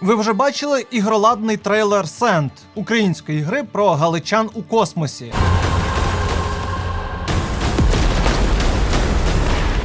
Ви вже бачили ігроладний трейлер Сент української гри про галичан у космосі.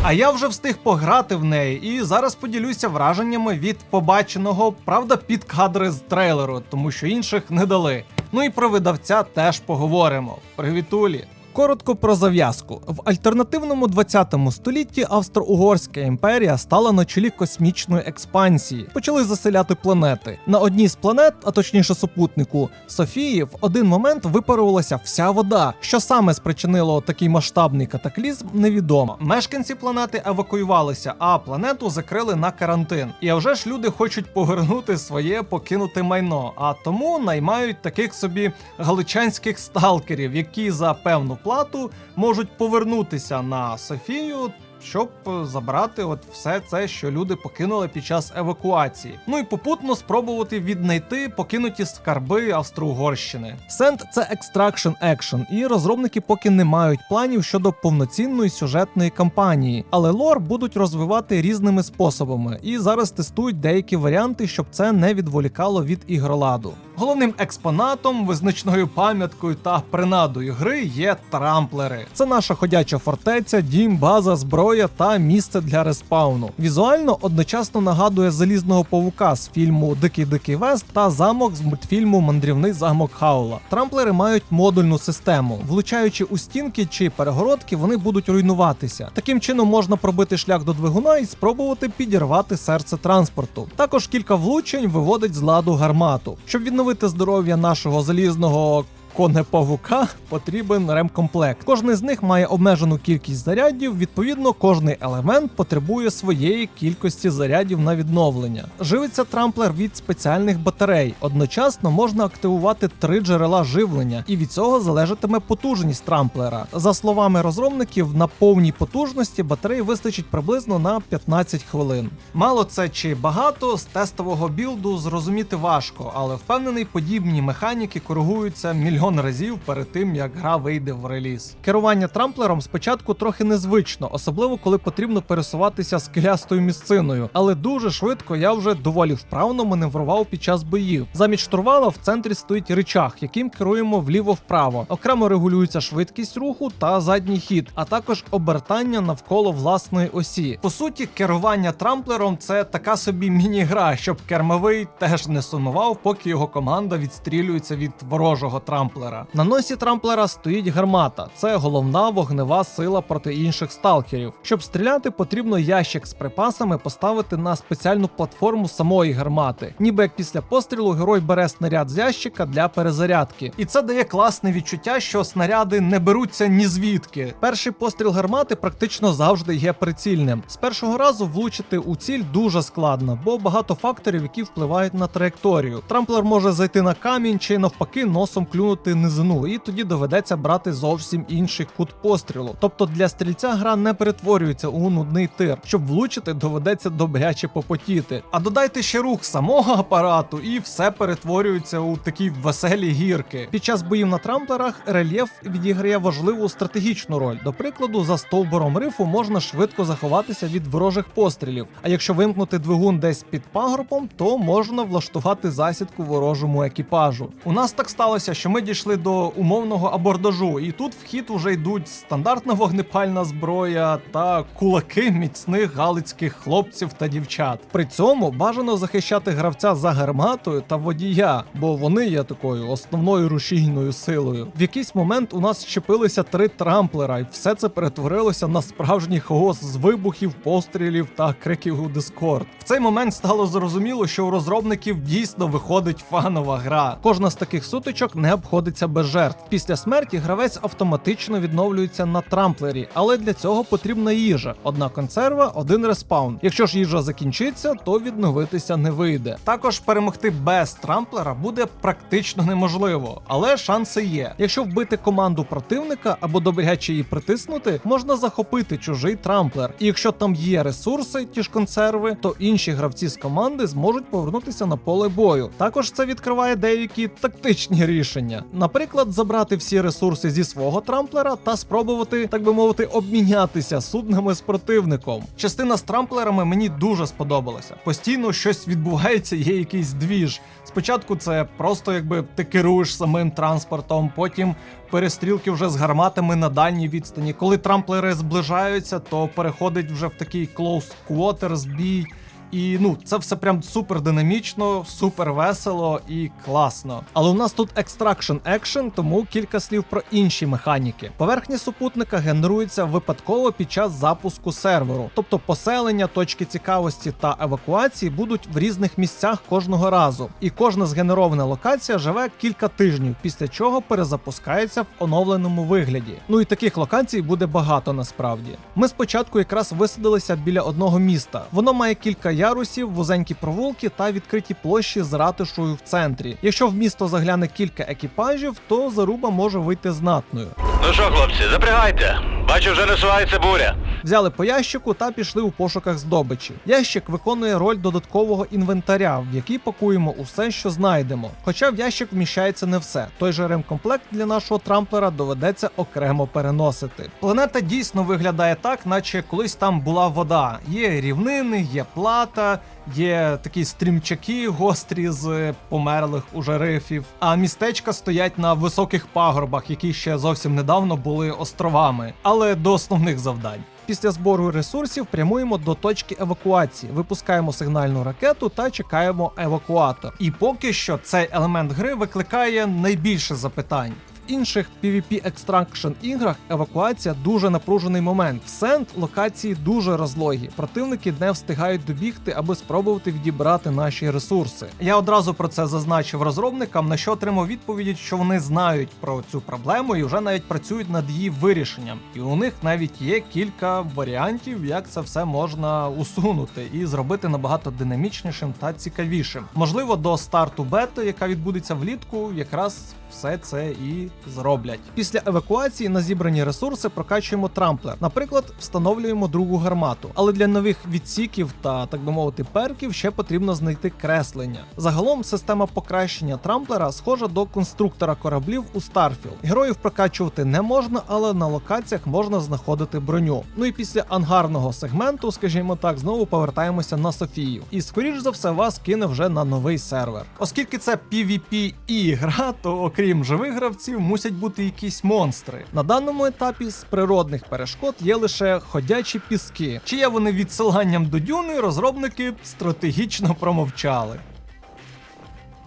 А я вже встиг пограти в неї і зараз поділюся враженнями від побаченого, правда, під кадри з трейлеру, тому що інших не дали. Ну і про видавця теж поговоримо. Привітулі! Коротко про зав'язку. В альтернативному 20 столітті Австро-Угорська імперія стала на чолі космічної експансії. Почали заселяти планети. На одній з планет, а точніше супутнику Софії, в один момент випарувалася вся вода. Що саме спричинило такий масштабний катаклізм, невідомо. Мешканці планети евакуювалися, а планету закрили на карантин. І вже ж люди хочуть повернути своє покинуте майно, а тому наймають таких собі галичанських сталкерів, які за певну плату можуть повернутися на Софію. Щоб е, забрати от все це, що люди покинули під час евакуації. Ну і попутно спробувати віднайти покинуті скарби Австро-Угорщини. Сент це Extraction Action, і розробники поки не мають планів щодо повноцінної сюжетної кампанії, але лор будуть розвивати різними способами і зараз тестують деякі варіанти, щоб це не відволікало від ігроладу. Головним експонатом, визначною пам'яткою та принадою гри є трамплери. Це наша ходяча фортеця, дім, база, зброя та місце для респауну. Візуально одночасно нагадує залізного павука з фільму Дикий Дикий Вест та замок з мультфільму Мандрівний замок Хаула. Трамплери мають модульну систему. Влучаючи у стінки чи перегородки, вони будуть руйнуватися. Таким чином можна пробити шлях до двигуна і спробувати підірвати серце транспорту. Також кілька влучень виводить з ладу гармату. Щоб відновити здоров'я нашого залізного. Конепавука потрібен ремкомплект. Кожний з них має обмежену кількість зарядів. Відповідно, кожний елемент потребує своєї кількості зарядів на відновлення. Живиться трамплер від спеціальних батарей. Одночасно можна активувати три джерела живлення, і від цього залежатиме потужність трамплера. За словами розробників, на повній потужності батареї вистачить приблизно на 15 хвилин. Мало це чи багато з тестового білду зрозуміти важко, але впевнений, подібні механіки коригуються мільйон разів перед тим, як гра вийде в реліз. Керування трамплером спочатку трохи незвично, особливо коли потрібно пересуватися скелястою місциною, але дуже швидко я вже доволі вправно маневрував під час боїв. Замість штурвала в центрі стоїть рычаг, яким керуємо вліво-вправо. Окремо регулюється швидкість руху та задній хід, а також обертання навколо власної осі. По суті, керування трамплером це така собі міні-гра, щоб кермовий теж не сумував, поки його команда відстрілюється від ворожого трамплера. На носі трамплера стоїть гармата. Це головна вогнева сила проти інших сталкерів. Щоб стріляти, потрібно ящик з припасами поставити на спеціальну платформу самої гармати. Ніби як після пострілу герой бере снаряд з ящика для перезарядки. І це дає класне відчуття, що снаряди не беруться ні звідки. Перший постріл гармати практично завжди є прицільним. З першого разу влучити у ціль дуже складно, бо багато факторів, які впливають на траєкторію. Трамплер може зайти на камінь чи навпаки носом клюнути низину, і тоді доведеться брати зовсім інший кут пострілу. Тобто для стрільця гра не перетворюється у нудний тир. Щоб влучити, доведеться добряче попотіти. А додайте ще рух самого апарату, і все перетворюється у такі веселі гірки. Під час боїв на трамплерах рельєф відіграє важливу стратегічну роль. До прикладу, за стовбуром рифу можна швидко заховатися від ворожих пострілів. А якщо вимкнути двигун десь під пагорбом, то можна влаштувати засідку ворожому екіпажу. У нас так сталося, що ми дійшли до умовного абордажу, і тут в хід уже йдуть стандартна вогнепальна зброя та кулаки міцних галицьких хлопців та дівчат. При цьому бажано захищати гравця за гарматою та водія, бо вони є такою основною рушійною силою. В якийсь момент у нас щепилися три трамплера, і все це перетворилося на справжній хаос з вибухів, пострілів та криків у Дискорд. В цей момент стало зрозуміло, що у розробників дійсно виходить фанова гра. Кожна з таких сутичок не обходиться без жертв. Після смерті гравець автоматично відновлюється на трамплері, але для цього потрібна їжа: одна консерва, один респаун. Якщо ж їжа закінчиться, то відновитися не вийде. Також перемогти без трамплера буде практично неможливо, але шанси є. Якщо вбити команду противника або добряче її притиснути, можна захопити чужий трамплер. І якщо там є ресурси, ті ж консерви, то інші гравці з команди зможуть повернутися на поле бою. Також це відкриває деякі тактичні рішення. Наприклад, забрати всі ресурси зі свого трамплера та спробувати, так би мовити, обмінятися суднами з противником. Частина з трамплерами мені дуже сподобалася. Постійно щось відбувається, є якийсь двіж. Спочатку це просто якби ти керуєш самим транспортом, потім перестрілки вже з гарматами на дальній відстані. Коли трамплери зближаються, то переходить вже в такий close quarters бій. І ну, це все прям супер динамічно, супер весело і класно. Але у нас тут extraction action, тому кілька слів про інші механіки. Поверхня супутника генерується випадково під час запуску серверу, тобто поселення, точки цікавості та евакуації будуть в різних місцях кожного разу. І кожна згенерована локація живе кілька тижнів, після чого перезапускається в оновленому вигляді. Ну і таких локацій буде багато насправді. Ми спочатку якраз висадилися біля одного міста. Воно має кілька ярусів, вузенькі провулки та відкриті площі з ратушою в центрі. Якщо в місто загляне кілька екіпажів, то заруба може вийти знатною. Ну що, хлопці, запрягайте. Бачу, вже насувається буря. Взяли по ящику та пішли у пошуках здобичі. Ящик виконує роль додаткового інвентаря, в який пакуємо усе, що знайдемо. Хоча в ящик вміщається не все. Той же ремкомплект для нашого трамплера доведеться окремо переносити. Планета дійсно виглядає так, наче колись там була вода. Є рівнини, є плата. Є такі стрімчаки гострі з померлих уже рифів, а містечка стоять на високих пагорбах, які ще зовсім недавно були островами, але до основних завдань. Після збору ресурсів прямуємо до точки евакуації, випускаємо сигнальну ракету та чекаємо евакуатор. І поки що цей елемент гри викликає найбільше запитань. Інших PvP Extraction іграх евакуація дуже напружений момент. В Сент локації дуже розлогі. Противники не встигають добігти, аби спробувати відібрати наші ресурси. Я одразу про це зазначив розробникам, на що отримав відповіді, що вони знають про цю проблему і вже навіть працюють над її вирішенням. І у них навіть є кілька варіантів, як це все можна усунути і зробити набагато динамічнішим та цікавішим. Можливо, до старту бети, яка відбудеться влітку, якраз все це і зроблять. Після евакуації на зібрані ресурси прокачуємо трамплер. Наприклад, встановлюємо другу гармату. Але для нових відсіків та так би мовити перків ще потрібно знайти креслення. Загалом система покращення трамплера схожа до конструктора кораблів у Starfield. Героїв прокачувати не можна, але на локаціях можна знаходити броню. Ну і після ангарного сегменту, скажімо так, знову повертаємося на Софію. І скоріш за все вас кине вже на новий сервер. Оскільки це PvP і гра, то окрім живих гравців, мусять бути якісь монстри. На даному етапі з природних перешкод є лише ходячі піски. Чи є вони відсиланням до дюни, розробники стратегічно промовчали.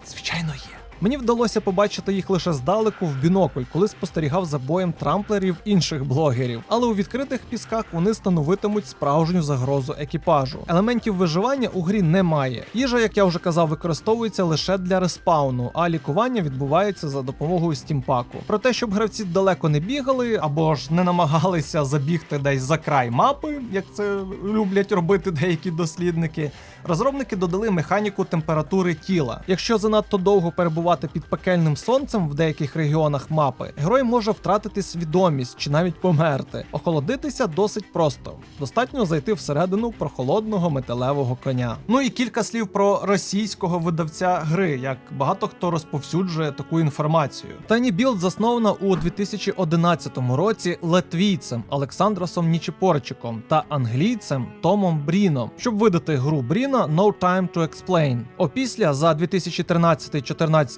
Звичайно, є. Мені вдалося побачити їх лише здалеку в бінокль, коли спостерігав за боєм трамплерів інших блогерів. Але у відкритих пісках вони становитимуть справжню загрозу екіпажу. Елементів виживання у грі немає. Їжа, як я вже казав, використовується лише для респауну, а лікування відбувається за допомогою стімпаку. Про те, щоб гравці далеко не бігали або ж не намагалися забігти десь за край мапи, як це люблять робити деякі дослідники. Розробники додали механіку температури тіла. Якщо занадто довго перебувати під пекельним сонцем в деяких регіонах мапи, герой може втратити свідомість чи навіть померти. Охолодитися досить просто. Достатньо зайти всередину прохолодного металевого коня. Ну і кілька слів про російського видавця гри, як багато хто розповсюджує таку інформацію. Tiny Build заснована у 2011 році латвійцем Олександросом Нічіпорчиком та англійцем Томом Бріном, щоб видати гру Бріна No Time to Explain. Опісля за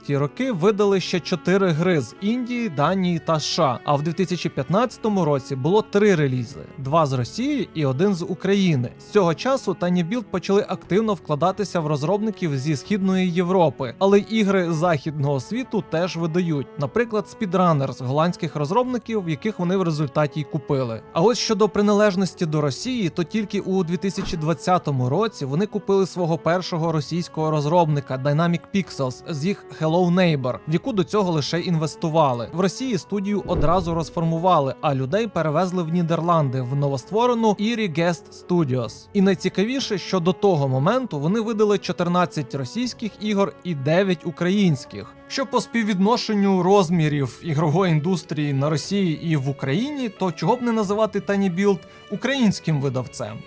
2013-14 роки видали ще 4 гри з Індії, Данії та США. А в 2015 році було три релізи: два з Росії і один з України. З цього часу Tiny Build почали активно вкладатися в розробників зі східної Європи, але ігри західного світу теж видають, наприклад, Speedrunner з голландських розробників, яких вони в результаті й купили. А ось щодо приналежності до Росії, то тільки у 2020 році вони купили свого першого російського розробника Dynamic Pixels з їх Hello Neighbor, в яку до цього лише інвестували. В Росії студію одразу розформували, а людей перевезли в Нідерланди в новостворену Eerie Guest Studios. І найцікавіше, що до того моменту вони видали 14 російських ігор і 9 українських. Що по співвідношенню розмірів ігрової індустрії на Росії і в Україні, то чого б не називати Tiny Build українським видавцем?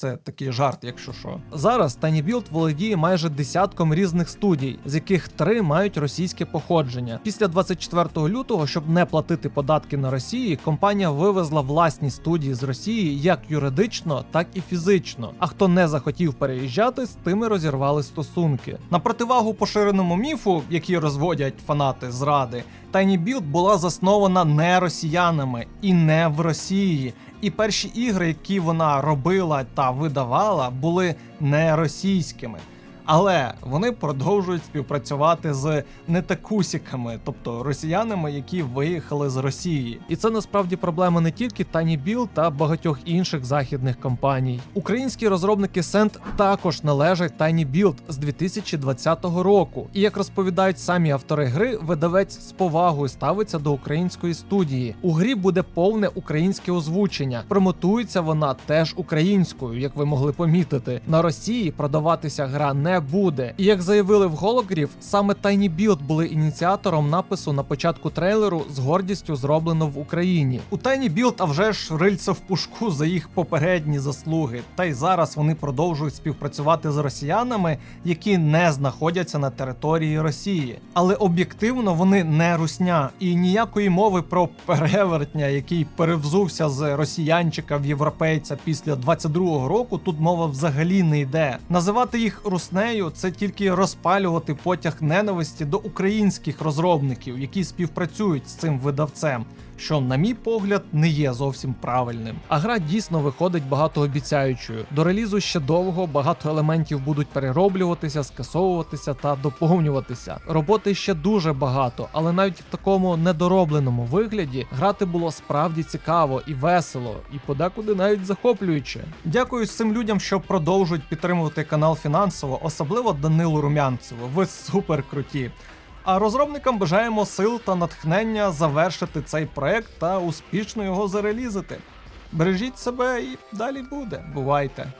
Це такий жарт, якщо що. Зараз TinyBuild володіє майже десятком різних студій, з яких три мають російське походження. Після 24 лютого, щоб не платити податки на Росії, компанія вивезла власні студії з Росії як юридично, так і фізично. А хто не захотів переїжджати, з тими розірвали стосунки. На противагу поширеному міфу, який розводять фанати зради, TinyBuild була заснована не росіянами і не в Росії. І перші ігри, які вона робила та видавала, були не російськими. Але вони продовжують співпрацювати з нетакусіками, тобто росіянами, які виїхали з Росії. І це насправді проблема не тільки TinyBuild та багатьох інших західних компаній. Українські розробники Send також належать TinyBuild з 2020 року. І як розповідають самі автори гри, видавець з повагою ставиться до української студії. У грі буде повне українське озвучення. Промотується вона теж українською, як ви могли помітити. На Росії продаватися гра не буде. І як заявили в Holograph, саме TinyBuild були ініціатором напису на початку трейлеру з гордістю зроблено в Україні. У TinyBuild, а вже ж рильце в пушку за їх попередні заслуги. Та й зараз вони продовжують співпрацювати з росіянами, які не знаходяться на території Росії. Але об'єктивно вони не русня, і ніякої мови про перевертня, який перевзувся з росіянчика в європейця після 22-го року, тут мова взагалі не йде. Називати їх руснею це тільки розпалювати потяг ненависті до українських розробників, які співпрацюють з цим видавцем. Що, на мій погляд, не є зовсім правильним. А гра дійсно виходить багатообіцяючою. До релізу ще довго багато елементів будуть перероблюватися, скасовуватися та доповнюватися. Роботи ще дуже багато, але навіть в такому недоробленому вигляді грати було справді цікаво і весело, і подекуди навіть захоплююче. Дякую всім людям, що продовжують підтримувати канал фінансово, особливо Данилу Румянцеву. Ви супер круті. А розробникам бажаємо сил та натхнення завершити цей проект та успішно його зарелізити. Бережіть себе і далі буде. Бувайте!